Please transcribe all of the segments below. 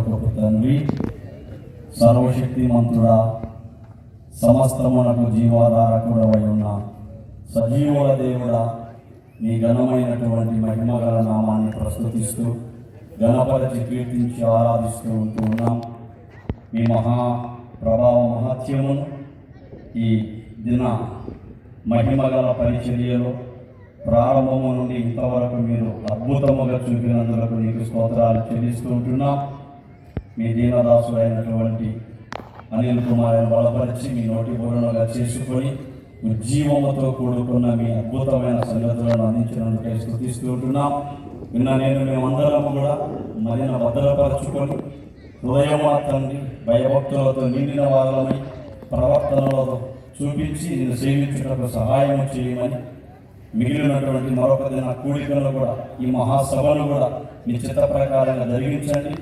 పరలోకపు తండ్రి సర్వశక్తి మంత్రుడా సమస్తమునకు జీవాధారకుడవై ఉన్న సజీవుల దేవుడా నీ ఘనమైనటువంటి మహిమగల నామాన్ని ప్రస్తుతిస్తూ గణపరచి కీర్తించి ఆరాధిస్తూ ఉంటూ ఉన్నాం. మీ మహా ప్రభావ మహత్యమును ఈ దిన మహిమగల పరిచర్యలో ప్రారంభము నుండి ఇంతవరకు మీరు అద్భుతముగా చూపినందులకు నీకు స్తోత్రాలు చెల్లిస్తూ ఉంటున్నాం. మీ దీనదాసుడైనటువంటి అనిల్ కుమార్ని బలపరిచి మీ నోటి బోరణగా చేసుకొని ఉజ్జీవముతో కూడుకున్న మీ అద్భుతమైన సంగతులను అందించినందుకై స్థుతిస్తూ ఉంటున్నాం. నిన్న నేను మేమందరం కూడా మరిన భద్రపరచుకొని హృదయమా తండ్రి భయభక్తులతో నిండిన వాళ్ళని ప్రవర్తనలతో చూపించి నేను సేవించుటకు సహాయం చేయమని మిగిలినటువంటి మరొక దిన కూడికలను కూడా ఈ మహాసభను కూడా మీ చిత్త ప్రకారంగా జరిగించండి.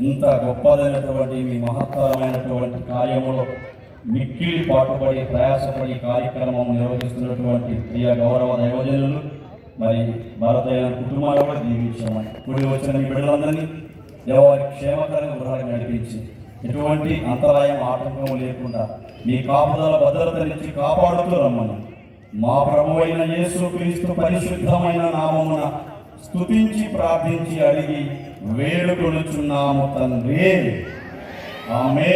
ఇంత గొప్పదైనటువంటి మీ మహత్తరమైనటువంటి కార్యములో మిక్కిలి పాటుపడి ప్రయాసపడి కార్యక్రమం నిర్వహిస్తున్నటువంటి ప్రియ గౌరవ దైవజనులు మరి భారతీయ కుటుంబాలు కూడా దీవించామని కూడి వచ్చిన బిడ్డలందరినీ దేవారి క్షేమకరంగా గృహానికి నడిపించి ఎటువంటి అంతరాయం ఆటంకం లేకుండా మీ కాపుదల భద్రతనిచ్చి కాపాడుతూ రమ్మని. మా ప్రభు అయిన యేసు క్రీస్తు పరిశుద్ధమైన నామమున స్తుతించి ప్రార్థించి అడిగి వేడుకొనుచున్నాము తండ్రి. ఆమె